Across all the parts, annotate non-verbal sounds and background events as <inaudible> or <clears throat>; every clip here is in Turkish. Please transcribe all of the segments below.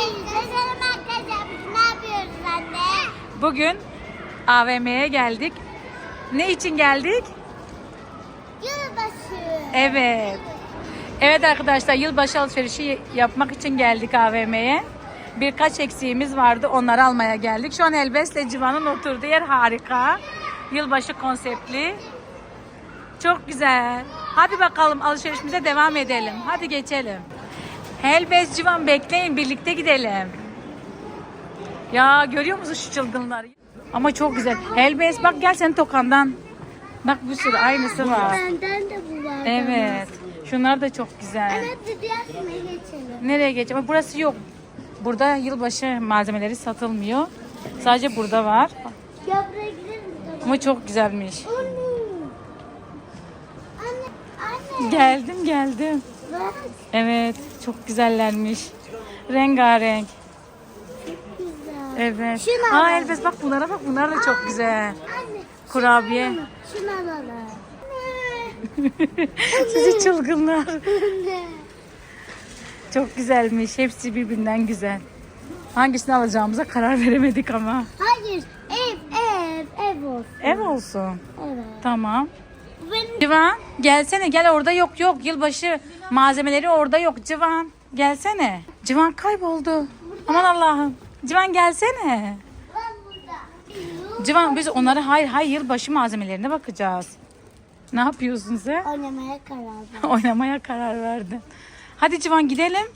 Hepinize selam arkadaşlar. Bugün ne yapıyoruz anne? Bugün AVM'ye geldik. Ne için geldik? Yılbaşı. Evet. Evet arkadaşlar yılbaşı alışverişi yapmak için geldik AVM'ye. Birkaç eksiğimiz vardı onları almaya geldik. Şu an Elbes'le Civan'ın oturduğu yer harika. Yılbaşı konseptli. Çok güzel. Hadi bakalım alışverişimize devam edelim. Hadi geçelim. Elbes Civan bekleyin birlikte gidelim. Ya görüyor musun şu çılgınları? Ama çok güzel. Elbes bak gel senin tokandan. Bak bir sürü aynısı var. Benden de bu var. Evet. Şunlar da çok güzel. Evet diğersine geçelim. Nereye geçeceğim? Ama Burası yok. Burada yılbaşı malzemeleri satılmıyor. Sadece burada var. Ya buraya gidelim? Ama çok güzelmiş. Anne. Anne. Anne. Geldim geldim. Bak. Evet. Çok güzellermiş. Rengarenk. Güzel. Evet. Şunu Aa alalım. Elbes bak bunlara bak. Bunlar da çok güzel. Anne. Kurabiye. Şunu alalım. <laughs> Sizi çılgınlar. Çok güzelmiş. Hepsi birbirinden güzel. Hangisini alacağımıza karar veremedik ama. Hayır. Ev, ev, ev olsun. Ev olsun. Evet. Tamam. Benim Civan gelsene gel orada yok yok yılbaşı malzemeleri orada yok Civan gelsene. Civan kayboldu. Aman Allah'ım. Civan gelsene. Civan biz onlara hayır hayır yılbaşı malzemelerine bakacağız. Ne yapıyorsun sen? Oynamaya karar verdim. <laughs> Oynamaya karar verdin. Hadi Civan gidelim.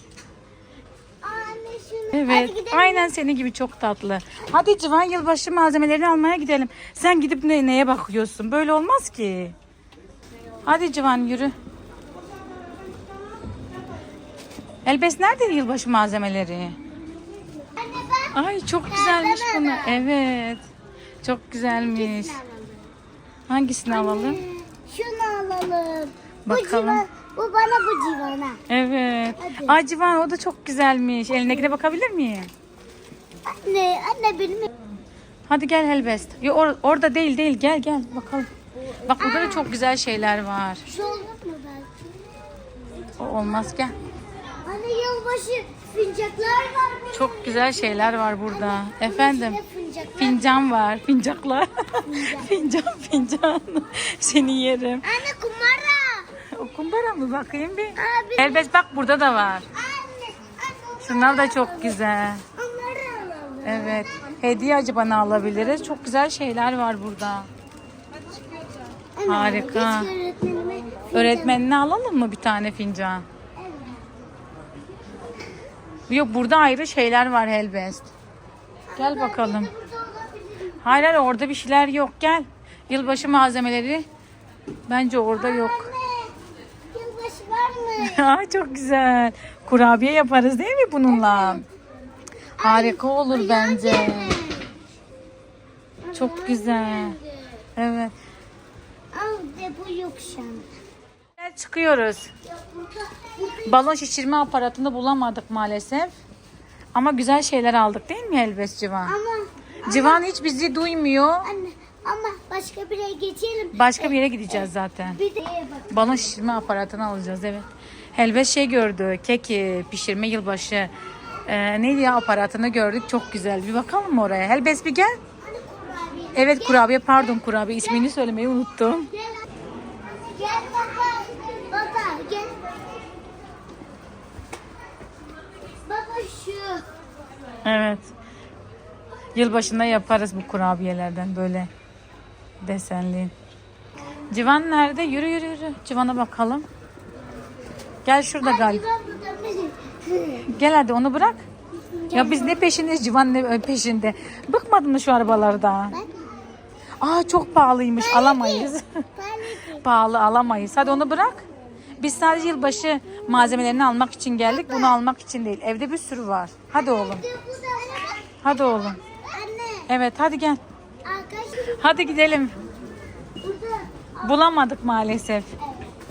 Anne şunu. Evet. Hadi gidelim. Aynen senin gibi çok tatlı. Hadi Civan yılbaşı malzemelerini almaya gidelim. Sen gidip ne, neye bakıyorsun? Böyle olmaz ki. Hadi Civan yürü. Elbes nerede yılbaşı malzemeleri? Ay çok güzelmiş bunlar. Evet. Çok güzelmiş. Hangisini alalım? şunu alalım. Bu Bakalım. civan, bu bana bu civana. Evet. Hadi. Civan o da çok güzelmiş. Elindekine bakabilir miyim? Anne, anne benim. Hadi gel Helbest. Yo, or- orada değil değil gel gel bakalım. Bak burada da çok güzel şeyler var. Şu olur mu belki? O olmaz gel. Anne yılbaşı fincaklar var. Çok güzel şeyler var burada. Efendim. Fincan var. Fincaklar. <laughs> fincan fincan. <laughs> Seni yerim. Anne kumara. O kumbara mı bakayım bir? Abi. Elbet bak burada da var. Anne, anne Şunlar da çok güzel. onları alalım. Evet. Hediye acaba ne alabiliriz? Çok güzel şeyler var burada. Anne, Harika. öğretmenime fincan- alalım mı bir tane fincan? Yok burada ayrı şeyler var Helbest. Gel bakalım. Hayır hayır orada bir şeyler yok gel. Yılbaşı malzemeleri bence orada yok. Anne, yılbaşı var mı? <laughs> Aa, çok güzel. Kurabiye yaparız değil mi bununla? Harika olur bence. Çok güzel. Evet. Yok şu an. Gel çıkıyoruz. Balon şişirme aparatını bulamadık maalesef. Ama güzel şeyler aldık değil mi Elbet Civan? ama Civan hiç bizi duymuyor. anne ama başka bir yere geçelim. Başka bir yere gideceğiz zaten. Bir de. Balon şişirme aparatını alacağız evet. Helvet şey gördü. Kek pişirme yılbaşı. Ee, neydi ya aparatını gördük. Çok güzel. Bir bakalım mı oraya? Helbet bir gel. Hani kurabiye. Evet kurabiye pardon kurabiye. ismini söylemeyi unuttum. Gel baba. Baba gel. Baba şu. Evet. Yılbaşında yaparız bu kurabiyelerden böyle desenli. Civan nerede? Yürü yürü yürü. Civan'a bakalım. Gel şurada galiba. Gel hadi onu bırak. Ya biz ne peşindeyiz Civan ne peşinde. Bıkmadın mı şu arabalarda? Aa çok pahalıymış alamayız. <laughs> Pahalı alamayız. Hadi onu bırak. Biz sadece yılbaşı malzemelerini almak için geldik. Bunu almak için değil. Evde bir sürü var. Hadi oğlum. Hadi oğlum. Anne. Evet hadi gel. Hadi gidelim. burada. Bulamadık maalesef.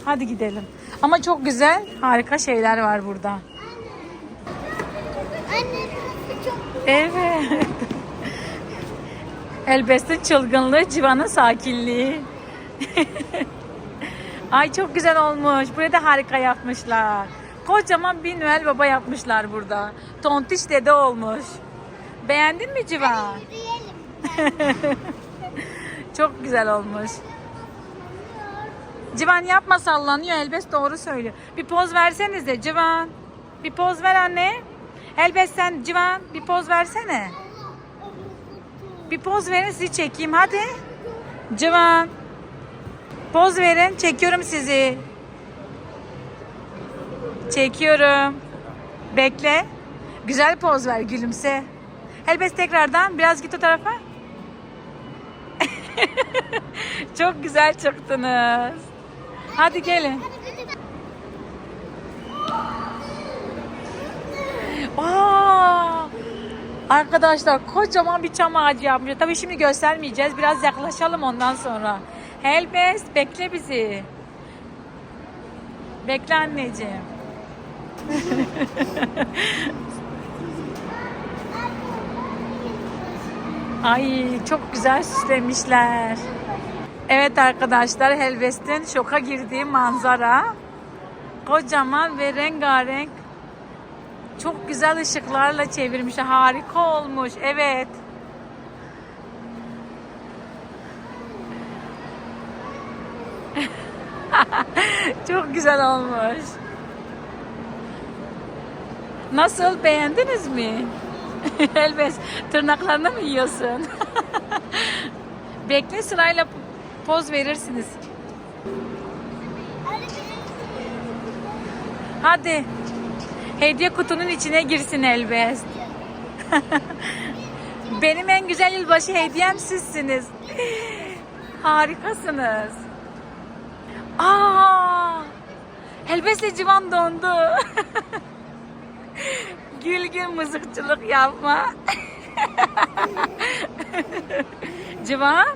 Hadi gidelim. Ama çok güzel, harika şeyler var burada. Anne burası çok Evet. Elbette çılgınlığı, civanın sakinliği. <laughs> Ay çok güzel olmuş. Buraya da harika yapmışlar. Kocaman bir Noel Baba yapmışlar burada. Tontiş dede olmuş. Beğendin mi Civan? Yürüyelim. <laughs> Çok güzel olmuş. Civan yapma sallanıyor. Elbes doğru söylüyor. Bir poz versenize Civan. Bir poz ver anne. Elbes sen Civan bir poz versene. Bir poz verin sizi çekeyim hadi. Civan. Poz verin çekiyorum sizi. Çekiyorum. Bekle. Güzel poz ver gülümse. Elbes tekrardan biraz git o tarafa. <laughs> Çok güzel çıktınız. Hadi gelin. Aa! Arkadaşlar kocaman bir çam ağacı yapmış. Tabii şimdi göstermeyeceğiz. Biraz yaklaşalım ondan sonra. Helbes bekle bizi. Bekle anneciğim. <laughs> Ay çok güzel süslemişler. Evet arkadaşlar Helvest'in şoka girdiği manzara. Kocaman ve rengarenk çok güzel ışıklarla çevirmişler. Harika olmuş. Evet. Güzel olmuş. Nasıl beğendiniz mi? <laughs> Elbet tırnaklarını mı yiyorsun? <laughs> Bekle sırayla poz verirsiniz. Hadi. Hediye kutunun içine girsin Elbest. <laughs> Benim en güzel yılbaşı hediyem sizsiniz. Harikasınız. Aa! Elbestle civan dondu. <laughs> gül gül mızıkçılık yapma. <laughs> Civan,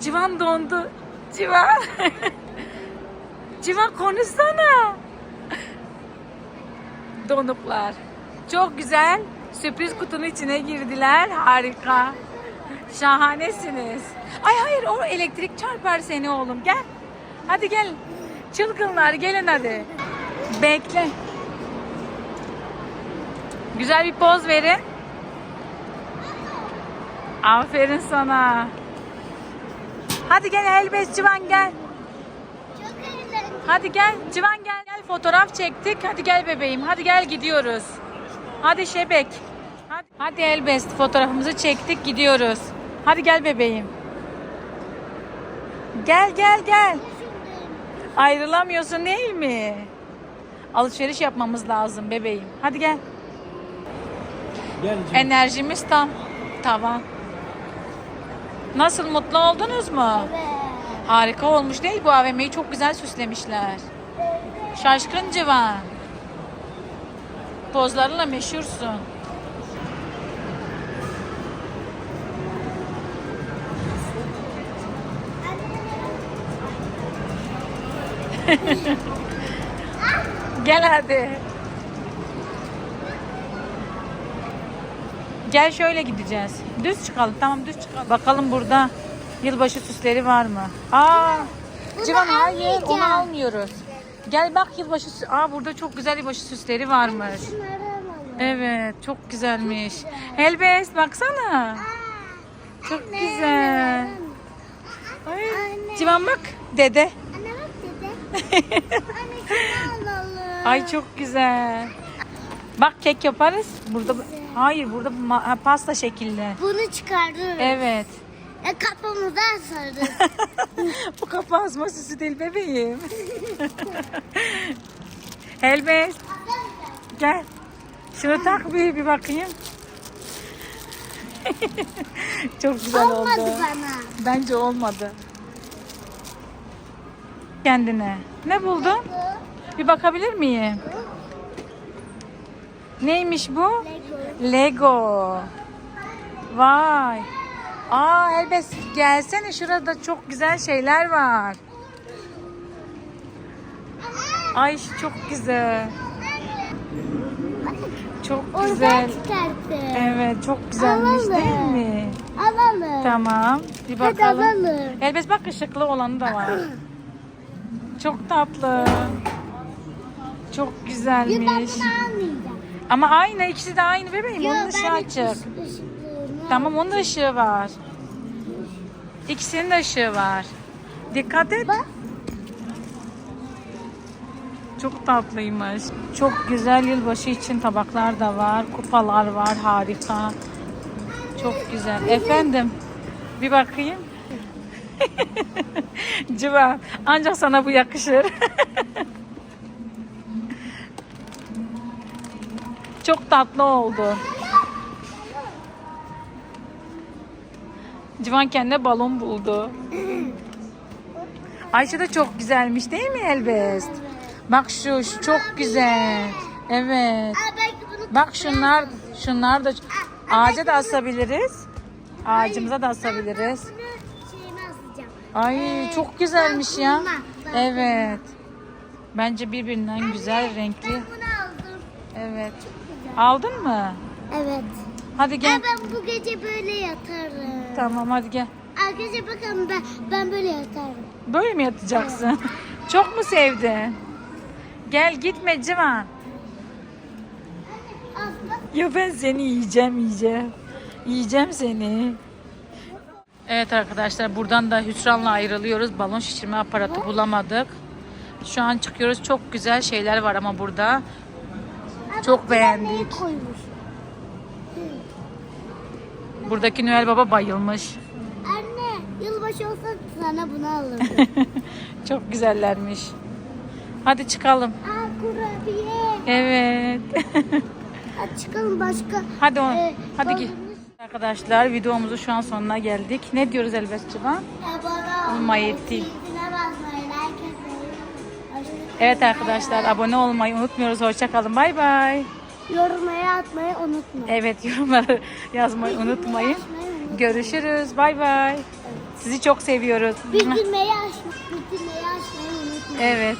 Civan dondu. Civan. <laughs> Civan konuşsana. Donuklar. Çok güzel. Sürpriz kutunun içine girdiler. Harika. Şahanesiniz. Ay hayır o elektrik çarpar seni oğlum. Gel. Hadi gel. Çılgınlar gelin hadi. Bekle. Güzel bir poz verin. Aferin sana. Hadi gel Elbet Civan gel. Hadi gel Civan gel. Gel fotoğraf çektik. Hadi gel bebeğim. Hadi gel gidiyoruz. Hadi Şebek. Hadi, hadi Elbest fotoğrafımızı çektik gidiyoruz. Hadi gel bebeğim. Gel gel gel. Ayrılamıyorsun değil mi? Alışveriş yapmamız lazım bebeğim. Hadi gel. Gel. Enerjimiz tam. Tavan. Nasıl mutlu oldunuz mu? Evet. Harika olmuş değil bu AVM'yi çok güzel süslemişler. Şaşkın Civan. Pozlarınla meşhursun. <laughs> Gel hadi. Gel şöyle gideceğiz. Düz çıkalım. Tamam düz çıkalım. Bakalım burada yılbaşı süsleri var mı? Aa! Bunu Civan hayır onu almıyoruz. Gel bak yılbaşı sü- Aa burada çok güzel yılbaşı süsleri varmış. Evet çok güzelmiş. Helbes baksana. Çok güzel. Ay. Civan bak dede. Anne bak dede. Anne şunu alalım. Ay çok güzel. Bak kek yaparız. Burada hayır burada ha, pasta şekilde. Bunu çıkarırız. Evet. E, kafamıza asarız. <laughs> Bu kapı asma süsü değil bebeğim. <laughs> Helbes gel. Şunu tak bir, bir bakayım. <laughs> Çok güzel oldu. Olmadı bana. Bence olmadı. Kendine. Ne buldun? Bir bakabilir miyim? Neymiş bu? Lego. Lego. Vay. Aa Elbes gelsene şurada çok güzel şeyler var. Ay çok güzel. Çok güzel. Evet çok güzelmiş Alalım. değil mi? Alalım. Tamam. Bir Hadi bakalım. alalım. Elbet bak ışıklı olanı da var. <clears throat> Çok tatlı. Çok Yok ben güzelmiş. bunu almayacağım. Ama aynı ikisi de aynı bebeğim. Yok Onun ışığı ben açık. Tamam onun da ışığı var. İkisinin de ışığı var. Dikkat et. Bak. Çok tatlıymış. Çok güzel yılbaşı için tabaklar da var. Kupalar var. Harika. Çok güzel. Efendim. Bir bakayım. <laughs> Civa. Ancak sana bu yakışır. <laughs> Çok tatlı oldu. Civan kendine balon buldu. <laughs> Ayşe de çok güzelmiş değil mi Elbest? Bak şu, şu çok güzel. Evet. Bak şunlar, şunlar da ağaca da asabiliriz. Ağacımıza da asabiliriz. Ay çok güzelmiş ya. Evet. Bence birbirinden güzel, renkli. Evet. Aldın mı? Evet. Hadi gel. Ben bu gece böyle yatarım. Tamam hadi gel. Arkadaşlar bakın ben, ben böyle yatarım. Böyle mi yatacaksın? <laughs> Çok mu sevdin? Gel gitme Civan. Ya ben seni yiyeceğim yiyeceğim. Yiyeceğim seni. Evet arkadaşlar buradan da hüsranla ayrılıyoruz. Balon şişirme aparatı bulamadık. Şu an çıkıyoruz. Çok güzel şeyler var ama burada. Çok beğendik. Buradaki Noel Baba bayılmış. Anne yılbaşı olsa sana bunu alırım. <laughs> Çok güzellermiş. Hadi çıkalım. Aa kurabiye. Evet. <laughs> Hadi çıkalım başka. hadi o. Ee, hadi git. Arkadaşlar videomuzu şu an sonuna geldik. Ne diyoruz Elbet Civan? Abone Olmayı. Hoşça- Evet arkadaşlar abone olmayı unutmuyoruz. Hoşçakalın. Bay bay. Yorumlara atmayı unutma. Evet <laughs> yorumları yazmayı unutmayın. Görüşürüz. Bay bay. Sizi çok seviyoruz. Bildirmeyi açmayı, bildirmeyi açmayı unutma. Evet.